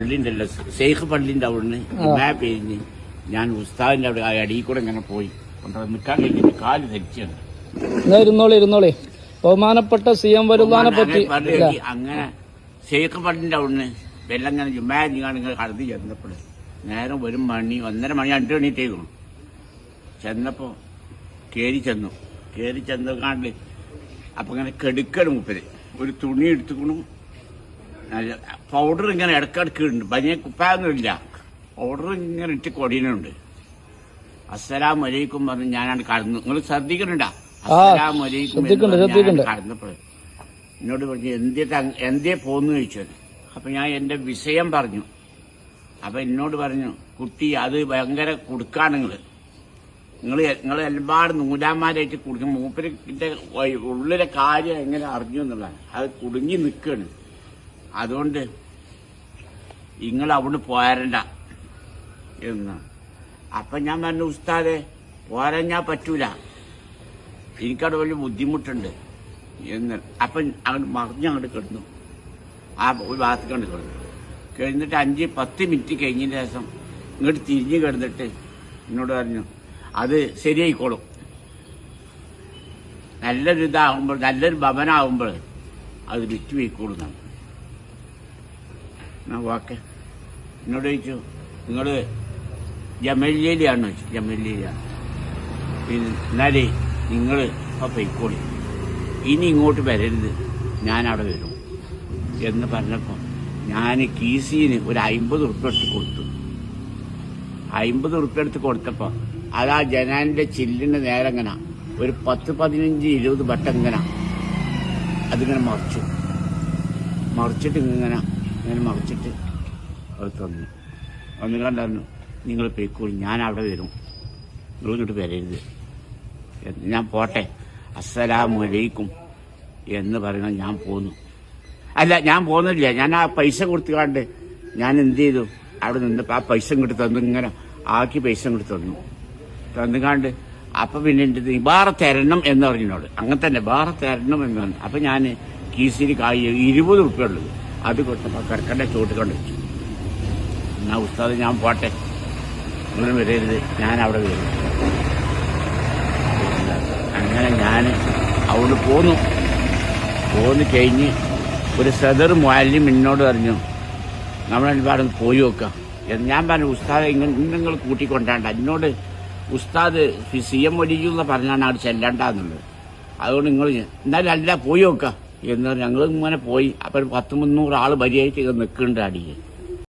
പള്ളിണ്ടല്ലോ ഷെയ്ഖ് പള്ളിന്റെ അവിടുന്ന്. മാപ്പ് എഴുതി. ഞാൻ ഉസ്താദിന്റെ അവിടെ ആ അടിയിൽ കൂടെ ഇങ്ങനെ പോയി. കൊണ്ടുവന്ന് നിൽക്കാൻ കഴിഞ്ഞിട്ട് കാൽ ധരിച്ചാണ്. എന്നാ ഇരുന്നോളെ ഇരുന്നോളെ. ബഹുമാനപ്പെട്ട സി എം വരുള്ളാനെ പറ്റി. അങ്ങനെ ഷെയ്ഖ് പള്ളിന്റെ അവിടുന്ന് വെള്ളം ഇങ്ങനെ ജുമാ നിങ്ങൾ കടന്നു ചെന്നപ്പോൾ നേരം ഒരു മണി ഒന്നര മണി രണ്ടു മണിയിട്ടേക്കും ചെന്നപ്പോ കേറി ചെന്നു. കേറി ചെന്നക്കാണ്ട് അപ്പൊ ഇങ്ങനെ കെടുക്കണം മുപ്പര്. ഒരു തുണി എടുത്തുക്കണു പൗഡർ ഇങ്ങനെ ഇടക്കിടക്ക് ഉണ്ട് വലിയ കുപ്പായൊന്നുമില്ല. പൗഡർ ഇങ്ങനെ ഇട്ട് കൊടിയുന്നുണ്ട് അസ്സലാം വലൈക്കും പറഞ്ഞ് ഞാനാണ് കടന്നു. നിങ്ങൾ ശ്രദ്ധിക്കുന്നുണ്ടാ? അസ്സലാം വലൈക്കും. കടന്നപ്പോൾ എന്നോട് പറഞ്ഞു എന്തേ എന്തേ പോന്നു? ചോദിച്ചത് അപ്പൊ ഞാൻ എന്റെ വിഷയം പറഞ്ഞു. അപ്പൊ എന്നോട് പറഞ്ഞു കുട്ടി അത് ഭയങ്കര കുടുക്കാണ് നിങ്ങൾ. നിങ്ങൾ നിങ്ങൾ ഒരുപാട് നൂലാമാരായിട്ട് കുടുക്കും മൂപ്പരിന്റെ ഉള്ളിലെ കാര്യം എങ്ങനെ അറിഞ്ഞു എന്നുള്ളതാണ്. അത് കുടുങ്ങി നിൽക്കാണ് അതുകൊണ്ട് നിങ്ങൾ അവിടെ പോരണ്ട എന്ന്. അപ്പൊ ഞാൻ പറഞ്ഞു ഉസ്താദെ പോരാൻ ഞാൻ പറ്റൂല. എനിക്കവിടെ വലിയ ബുദ്ധിമുട്ടുണ്ട്. എന്ന്. അപ്പം അങ്ങോട്ട് മറിഞ്ഞങ്ങോട്ട് കിടന്നു. ആ ഒരു ഭാഗത്ത് കണ്ട് കിടന്നു. കഴിഞ്ഞിട്ട് അഞ്ച് പത്ത് മിനിറ്റ് കഴിഞ്ഞ ശേഷം ഇങ്ങോട്ട് തിരിഞ്ഞ് കിടന്നിട്ട് എന്നോട് പറഞ്ഞു അത് ശരിയായിക്കോളും. നല്ലൊരു ഇതാകുമ്പോൾ നല്ലൊരു ഭവനാകുമ്പോൾ അത് വിറ്റ് പോയിക്കോളും എന്നാണ്. ഞാൻ വാക്ക്? എന്നോട് ചോദിച്ചു നിങ്ങൾ ജമല്ലിയിലാണോ. വെച്ചു ജമല്ലിയിലാണ് പിന്നെ എന്നാലേ നിങ്ങൾ ആ പൊയ്ക്കോളി. ഇനി ഇങ്ങോട്ട് വരരുത്. ഞാനവിടെ വരും. എന്ന് പറഞ്ഞപ്പോൾ ഞാൻ കീസിന് ഒരു അമ്പത് ഉറുപ്പ് എടുത്ത് കൊടുത്തു. അമ്പത് ഉറുപ്പ് എടുത്ത് കൊടുത്തപ്പോൾ അത് ആ ജനാലിന്റെ ചില്ലിന് നേരെ ഇങ്ങനെ ഒരു പത്ത് പതിനഞ്ച് ഇരുപത് വട്ടം ഇങ്ങനെ അതിങ്ങനെ മറിച്ചു. മറിച്ചിട്ട് ഇങ്ങനെ ഇങ്ങനെ മറിച്ചിട്ട് അത് തന്നു. അന്ന് കണ്ടായിരുന്നു നിങ്ങൾ പേക്കോളി ഞാൻ അവിടെ വരും. നിങ്ങൾ ഇങ്ങോട്ട് വരരുത്. ഞാൻ പോട്ടെ. അസ്സലാമലൈക്കും എന്ന് പറയുന്നത് ഞാൻ പോന്നു. അല്ല ഞാൻ പോകുന്നില്ല ഞാൻ ആ പൈസ കൊടുത്തുകാണ്ട് ഞാൻ എന്ത് ചെയ്തു? അവിടെ നിന്ന് ആ പൈസ ഇങ്ങോട്ട് തന്നു. ഇങ്ങനെ ആക്കി പൈസ ഇങ്ങോട്ട് തന്നു. തന്നുകാണ്ട് അപ്പൊ പിന്നെ എന്റെ വേറെ തരണം എന്ന് പറഞ്ഞോട് അങ്ങനെ തന്നെ വേറെ തരണം എന്ന് പറഞ്ഞു. അപ്പൊ ഞാൻ കീസിന് കായി ഇരുപത് ഉറുപ്പ്യ അത് കൊടുത്തപ്പോൾ കർക്കന്റെ ചോട്ട് കൊണ്ട്. വെച്ചു എന്നാ ഉസ്താദ് ഞാൻ പോട്ടെ. നിങ്ങൾ വരരുത്. ഞാൻ അവിടെ വരും. അങ്ങനെ ഞാൻ അവിടെ പോന്നു. പോന്നു കഴിഞ്ഞ് ഒരു സദർ മാലിന്യം എന്നോട് പറഞ്ഞു നമ്മളെല്ലാവരും പോയി നോക്കാം. എന്ന് ഞാൻ പറഞ്ഞു ഉസ്താദ് ഇങ്ങനെ നിങ്ങൾ കൂട്ടിക്കൊണ്ടാണ്ട. എന്നോട് ഉസ്താദ് സി എം ഒലിജു പറഞ്ഞാണ് അവിടെ ചെല്ലണ്ടെന്നുള്ളത് അതുകൊണ്ട് നിങ്ങൾ എന്നാലും അല്ല പോയി നോക്കാം. എന്ന് പറഞ്ഞ് ഞങ്ങൾ ഇങ്ങനെ പോയി. അപ്പം പത്ത് മുന്നൂറ് ആൾ വരിയായിട്ട് നിൽക്കുന്നുണ്ട് അടിയിൽ.